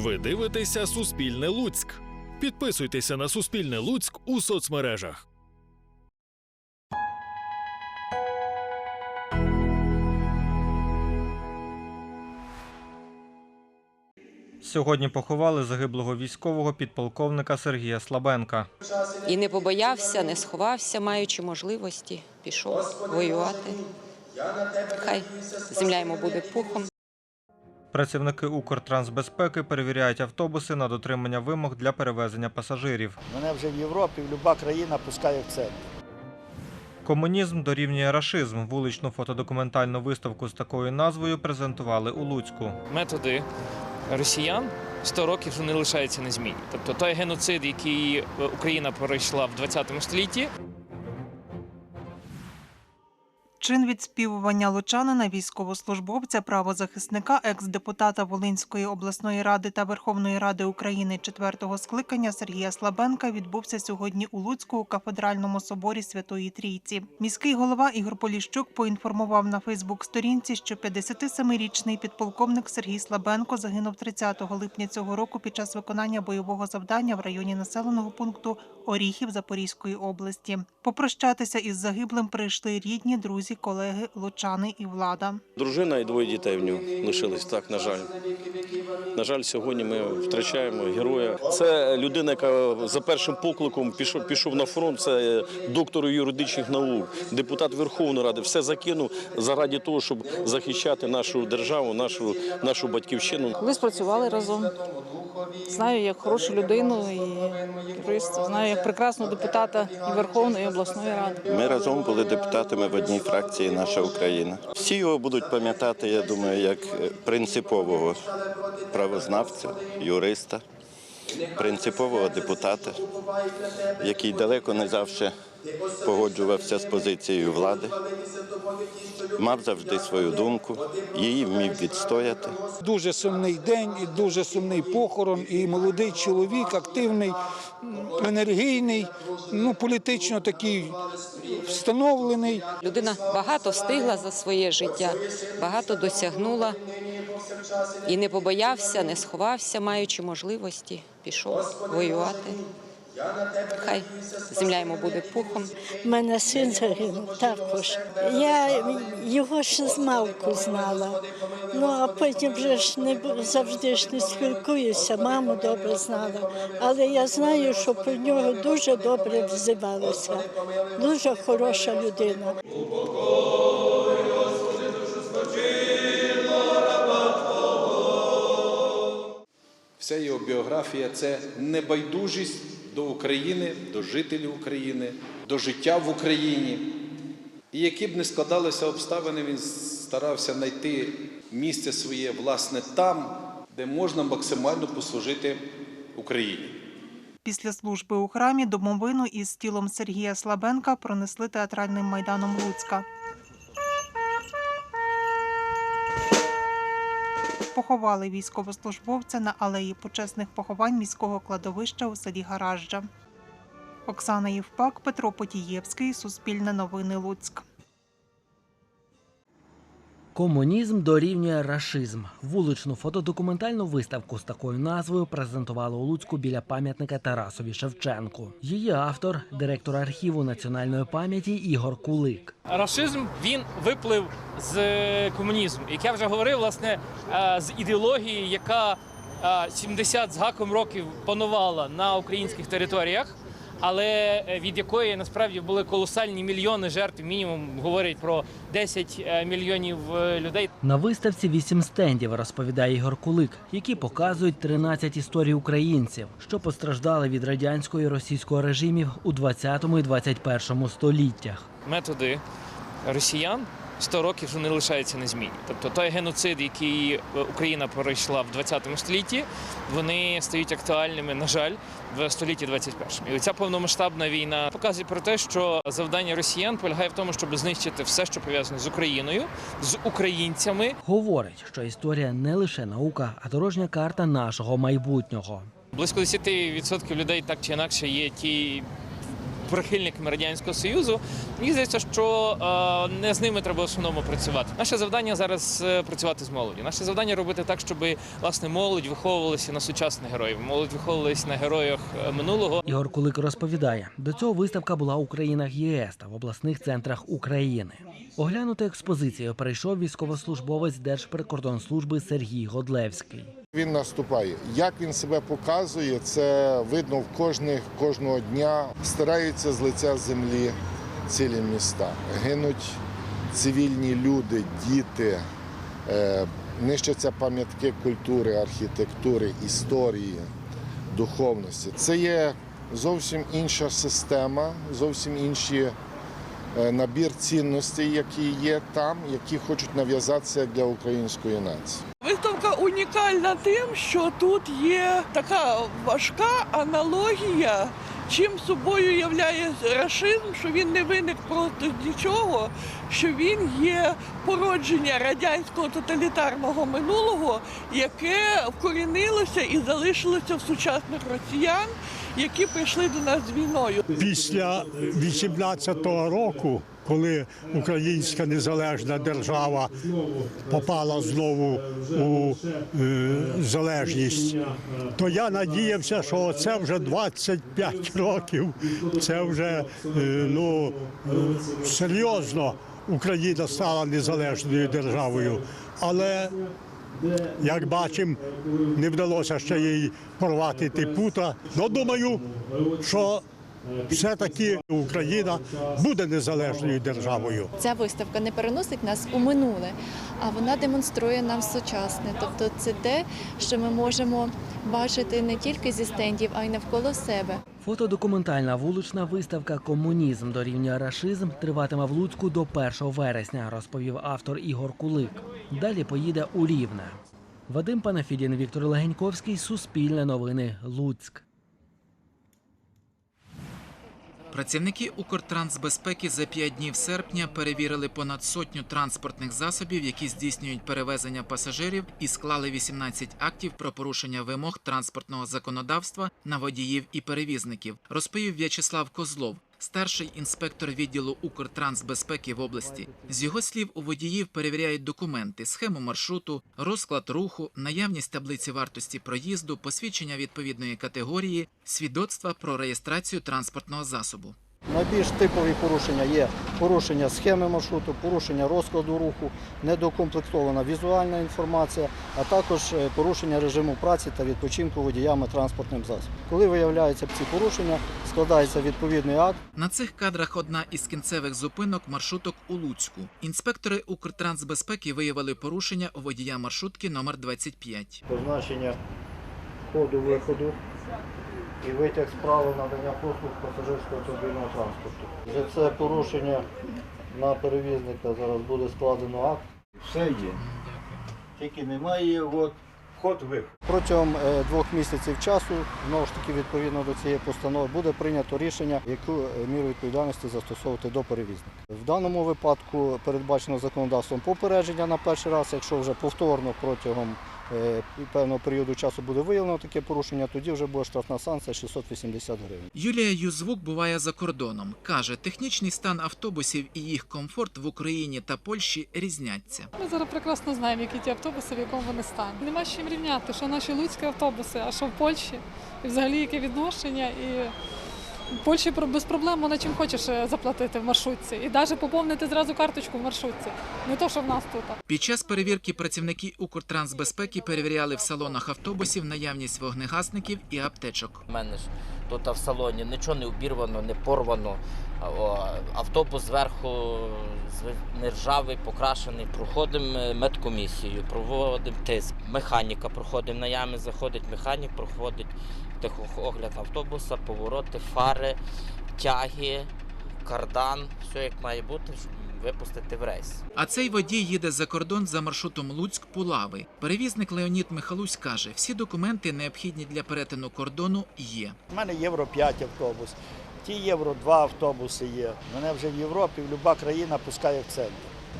Ви дивитеся Суспільне Луцьк. Підписуйтеся на Суспільне Луцьк у соцмережах. Сьогодні поховали загиблого військового підполковника Сергія Слабенка. І не побоявся, не сховався, маючи можливості, пішов воювати. Хай земля йому буде пухом. Працівники Укртрансбезпеки перевіряють автобуси на дотримання вимог для перевезення пасажирів. Мене вже в Європі, люба країна пускає в центр. Комунізм дорівнює рашизм. Вуличну фотодокументальну виставку з такою назвою презентували у Луцьку. методи росіян 100 років не лишаються незмінні. Тобто той геноцид, який Україна пройшла в 20 столітті, Чин відспівування лучанина, військовослужбовця, правозахисника, екс-депутата Волинської обласної ради та Верховної Ради України четвертого скликання Сергія Слабенка відбувся сьогодні у Луцьку у кафедральному соборі Святої Трійці. Міський голова Ігор Поліщук поінформував на Фейсбук-сторінці, що 57-річний підполковник Сергій Слабенко загинув 30 липня цього року під час виконання бойового завдання в районі населеного пункту Оріхів Запорізької області. Попрощатися із загиблим прийшли рідні, друзі, колеги, лучани і влада. Дружина і двоє дітей в нього лишились. Так, на жаль. На жаль, сьогодні ми втрачаємо героя. Це людина, яка за першим покликом пішов, пішов на фронт. Це доктор юридичних наук, депутат Верховної Ради. Все закинув заради того, щоб захищати нашу державу, нашу, нашу батьківщину. Колись працювали разом. Знаю як хорошу людину і юриста, знаю як прекрасного депутата і Верховної і обласної ради. Ми разом були депутатами в одній фракції Наша Україна. Всі його будуть пам'ятати, я думаю, як е, принципового правознавця, юриста, принципового депутата, який далеко не завжди погоджувався з позицією влади, мав завжди свою думку, її вмів відстояти. Дуже сумний день і дуже сумний похорон. І молодий чоловік, активний, енергійний, ну політично такий встановлений. Людина багато встигла за своє життя, багато досягнула і не побоявся, не сховався, маючи можливості, пішов воювати. Хай земля йому буде пухом. У мене син загинув також. Я його ще з малку знала. Ну а потім вже ж не завжди ж не спілкуюся, маму добре знала. Але я знаю, що про нього дуже добре взивалося. Дуже хороша людина. Вся його біографія це небайдужість до України, до жителів України, до життя в Україні. І які б не складалися обставини, він старався знайти місце своє власне там, де можна максимально послужити Україні. Після служби у храмі домовину із тілом Сергія Слабенка пронесли театральним майданом Луцька. Поховали військовослужбовця на алеї почесних поховань міського кладовища у селі Гаражджа. Оксана Євпак, Петро Потієвський, Суспільне новини Луцьк. Комунізм дорівнює рашизм. Вуличну фотодокументальну виставку з такою назвою презентували у Луцьку біля пам'ятника Тарасові Шевченку. Її автор, директор архіву національної пам'яті Ігор Кулик. рашизм він виплив з е, комунізму. Як я вже говорив, власне, е, з ідеології, яка е, 70 з гаком років панувала на українських територіях. Але е, від якої насправді були колосальні мільйони жертв, мінімум говорять про 10 е, мільйонів е, людей. На виставці вісім стендів розповідає Ігор Кулик, які показують 13 історій українців, що постраждали від радянського і російського режимів у 20 і 21 століттях. методи росіян 100 років не лишаються незмінні. Тобто той геноцид, який е, Україна пройшла в 20 столітті, вони стають актуальними, на жаль, в столітті 21. І ця повномасштабна війна показує про те, що завдання росіян полягає в тому, щоб знищити все, що пов'язане з Україною, з українцями. Говорить, що історія не лише наука, а дорожня карта нашого майбутнього. Близько 10% людей так чи інакше є ті прихильниками радянського союзу. Мені здається, що е, не з ними треба в основному працювати. Наше завдання зараз е, працювати з молоддю. Наше завдання робити так, щоб власне молодь виховувалася на сучасних героїв. Молодь виховувалася на героях е, минулого. Ігор Кулик розповідає, до цього виставка була у країнах ЄС та в обласних центрах України. Оглянути експозицію перейшов військовослужбовець Держприкордонслужби Сергій Годлевський. Він наступає. Як він себе показує, це видно в кожних кожного дня. Стараються з лиця землі цілі міста. Гинуть цивільні люди, діти, е, нищаться пам'ятки культури, архітектури, історії, духовності. Це є зовсім інша система, зовсім інші. е, Набір цінностей, які є там, які хочуть нав'язатися для української нації. Виставка унікальна тим, що тут є така важка аналогія, чим собою являє рашизм, що він не виник просто з нічого, що він є породження радянського тоталітарного минулого, яке вкорінилося і залишилося в сучасних росіян, які прийшли до нас з війною. Після 18-го року, коли українська незалежна держава попала знову у е, залежність, то я надіявся, що це вже 25 років. Це вже е, ну е, серйозно Україна стала незалежною державою. Але як бачимо, не вдалося ще їй порвати ті пута. Ну, думаю, що все-таки Україна буде незалежною державою. Ця виставка не переносить нас у минуле, а вона демонструє нам сучасне. Тобто це те, що ми можемо бачити не тільки зі стендів, а й навколо себе. Фотодокументальна вулична виставка Комунізм дорівнює рашизм триватиме в Луцьку до 1 вересня, розповів автор Ігор Кулик. Далі поїде у Рівне. Вадим Панафідін, Віктор Легеньковський, Суспільне новини, Луцьк. Працівники Укртрансбезпеки за п'ять днів серпня перевірили понад сотню транспортних засобів, які здійснюють перевезення пасажирів, і склали 18 актів про порушення вимог транспортного законодавства на водіїв і перевізників, розповів В'ячеслав Козлов. Старший інспектор відділу Укртрансбезпеки в області з його слів у водіїв перевіряють документи, схему маршруту, розклад руху, наявність таблиці вартості проїзду, посвідчення відповідної категорії, свідоцтва про реєстрацію транспортного засобу. Найбільш типові порушення є порушення схеми маршруту, порушення розкладу руху, недокомплектована візуальна інформація, а також е, порушення режиму праці та відпочинку водіями транспортним засобом. Коли виявляються ці порушення, складається відповідний акт. На цих кадрах одна із кінцевих зупинок маршруток у Луцьку. Інспектори Укртрансбезпеки виявили порушення у водія маршрутки номер 25. Позначення входу-виходу і витяг з правил надання послуг пасажирського автомобільного транспорту. За це порушення на перевізника зараз буде складено акт. Все є. Тільки немає от, вход-виход. Протягом е, двох місяців часу, знову ж таки, відповідно до цієї постанови, буде прийнято рішення, яку е, міру відповідальності застосовувати до перевізника. В даному випадку передбачено законодавством попередження на перший раз, якщо вже повторно протягом певного періоду часу буде виявлено таке порушення, тоді вже буде штрафна санкція 680 гривень. Юлія Юзвук буває за кордоном. Каже, технічний стан автобусів і їх комфорт в Україні та Польщі різняться. Ми зараз прекрасно знаємо, які ті автобуси, в якому вони стані. Нема з чим рівняти, що наші луцькі автобуси, а що в Польщі, і взагалі яке відношення. І в Польщі про- без проблем вона чим хочеш е, заплатити в маршрутці. І навіть поповнити зразу карточку в маршрутці. Не то, що в нас тут. Під час перевірки працівники Укртрансбезпеки перевіряли в салонах автобусів наявність вогнегасників і аптечок. У мене ж тут в салоні нічого не обірвано, не порвано. Автобус зверху з- не ржавий, покрашений. Проходимо медкомісію, проводимо тиск. Механіка проходимо на ямі, заходить механік, проходить техогляд автобуса, повороти, фари, тяги, кардан, все як має бути, щоб випустити в рейс. А цей водій їде за кордон за маршрутом Луцьк-Пулави. Перевізник Леонід Михалусь каже, всі документи необхідні для перетину кордону є. У мене Євро 5 автобус, ті Євро 2 автобуси є. Мене вже в Європі в люба країна пускає в центр.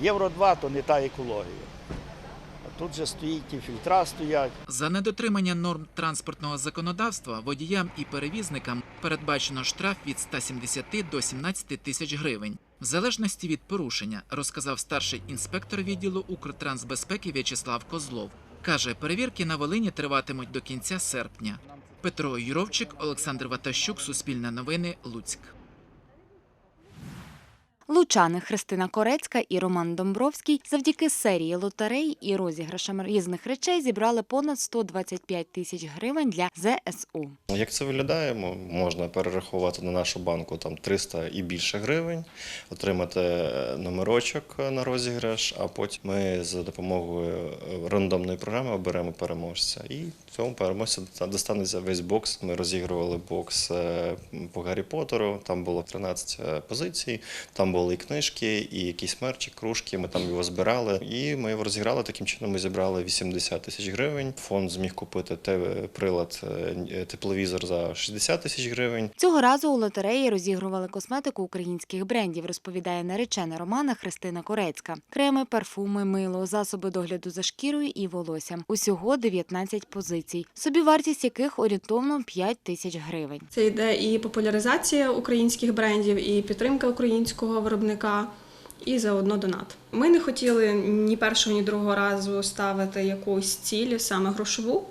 Євро 2 то не та екологія. Тут же стоїть ті фільтра стоять. За недотримання норм транспортного законодавства водіям і перевізникам передбачено штраф від 170 до 17 тисяч гривень. В залежності від порушення, розказав старший інспектор відділу Укртрансбезпеки В'ячеслав Козлов. Каже, перевірки на Волині триватимуть до кінця серпня. Петро Юровчик, Олександр Ватащук, Суспільне новини, Луцьк. Лучани Христина Корецька і Роман Домбровський завдяки серії лотерей і розіграшам різних речей зібрали понад 125 тисяч гривень для ЗСУ. Як це виглядає? Можна перерахувати на нашу банку там 300 і більше гривень, отримати е, номерочок на розіграш, а потім ми за допомогою е, рандомної програми оберемо переможця. І цьому переможцю достанеться весь бокс. Ми розігрували бокс е, по Гаррі Поттеру. Там було 13 е, позицій, там були і книжки, і якісь мерчі, кружки. Ми там його збирали. І ми його розіграли. Таким чином ми зібрали 80 тисяч гривень. Фонд зміг купити те прилад е, тепловізор за 60 тисяч гривень. Цього разу у лотереї розігрували косметику українських брендів, розповідає наречена Романа Христина Корецька. Креми, парфуми, мило, засоби догляду за шкірою і волоссям. Усього 19 позицій, собівартість яких орієнтовно 5 тисяч гривень. Це йде і популяризація українських брендів, і підтримка українського виробника, і заодно донат. Ми не хотіли ні першого, ні другого разу ставити якусь ціль, саме грошову,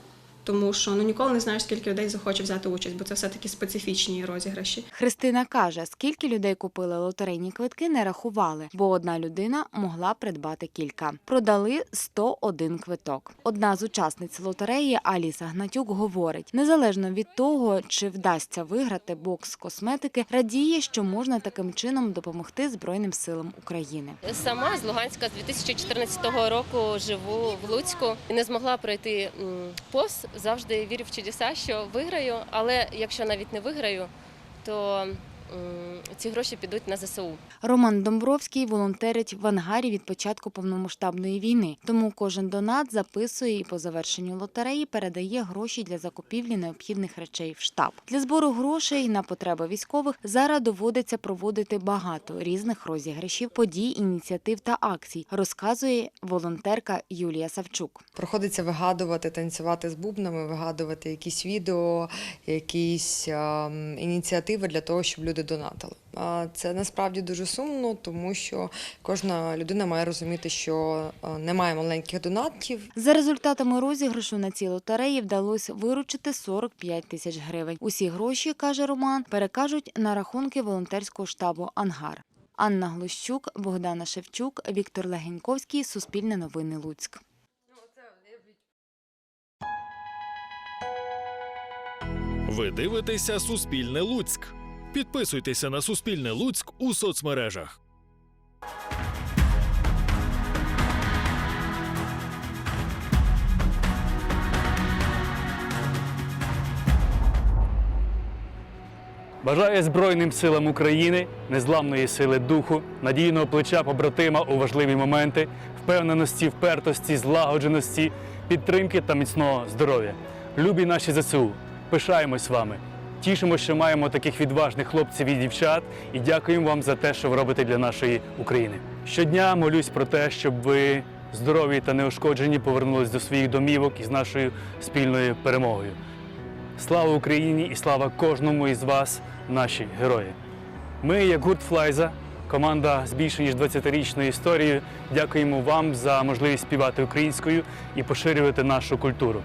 тому що ну ніколи не знаєш, скільки людей захоче взяти участь, бо це все таки специфічні розіграші. Христина каже, скільки людей купили лотерейні квитки, не рахували, бо одна людина могла придбати кілька. Продали 101 квиток. Одна з учасниць лотереї Аліса Гнатюк говорить: незалежно від того, чи вдасться виграти бокс косметики, радіє, що можна таким чином допомогти Збройним силам України. Сама з Луганська з 2014 року живу в Луцьку і не змогла пройти повз. Завжди вірю в чудеса, що виграю. Але якщо навіть не виграю, то ці гроші підуть на ЗСУ. Роман Домбровський волонтерить в ангарі від початку повномасштабної війни. Тому кожен донат записує і по завершенню лотереї передає гроші для закупівлі необхідних речей в штаб. Для збору грошей на потреби військових зараз доводиться проводити багато різних розіграшів, подій, ініціатив та акцій, розказує волонтерка Юлія Савчук. Приходиться вигадувати, танцювати з бубнами, вигадувати якісь відео, якісь ем, ініціативи для того, щоб люди донатили. А Це насправді дуже сумно, тому що кожна людина має розуміти, що е, немає маленьких донатів. За результатами розіграшу на цій лотереї вдалося виручити 45 тисяч гривень. Усі гроші, каже Роман, перекажуть на рахунки волонтерського штабу Ангар. Анна Глущук, Богдана Шевчук, Віктор Легеньковський, Суспільне новини Луцьк. Ви дивитеся Суспільне Луцьк. Підписуйтеся на Суспільне Луцьк у соцмережах. Бажаю Збройним силам України незламної сили духу, надійного плеча побратима у важливі моменти, впевненості, впертості, злагодженості, підтримки та міцного здоров'я. Любі наші ЗСУ, пишаємось вами. Тішимо, що маємо таких відважних хлопців і дівчат, і дякуємо вам за те, що ви робите для нашої України. Щодня молюсь про те, щоб ви здорові та неушкоджені повернулись до своїх домівок із нашою спільною перемогою. Слава Україні і слава кожному із вас, наші герої. Ми, як гурт Флайза, команда з більше ніж 20-річною історією, дякуємо вам за можливість співати українською і поширювати нашу культуру.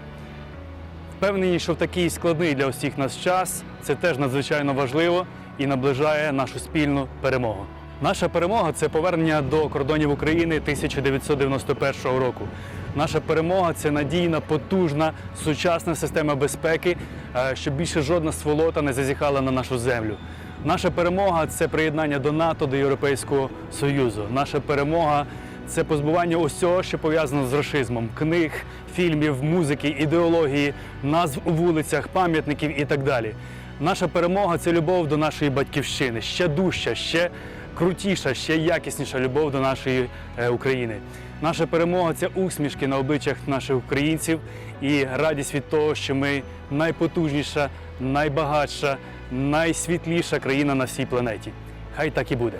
Впевнені, що в такий складний для усіх нас час це теж надзвичайно важливо і наближає нашу спільну перемогу. Наша перемога це повернення до кордонів України 1991 року. Наша перемога це надійна, потужна, сучасна система безпеки, е, щоб більше жодна сволота не зазіхала на нашу землю. Наша перемога це приєднання до НАТО, до Європейського Союзу. Наша перемога це позбування усього, що пов'язано з рашизмом: книг, фільмів, музики, ідеології, назв у вулицях, пам'ятників і так далі. Наша перемога це любов до нашої батьківщини, ще дужча, ще крутіша, ще якісніша любов до нашої е, України. Наша перемога це усмішки на обличчях наших українців і радість від того, що ми найпотужніша, найбагатша, найсвітліша країна на всій планеті. Хай так і буде.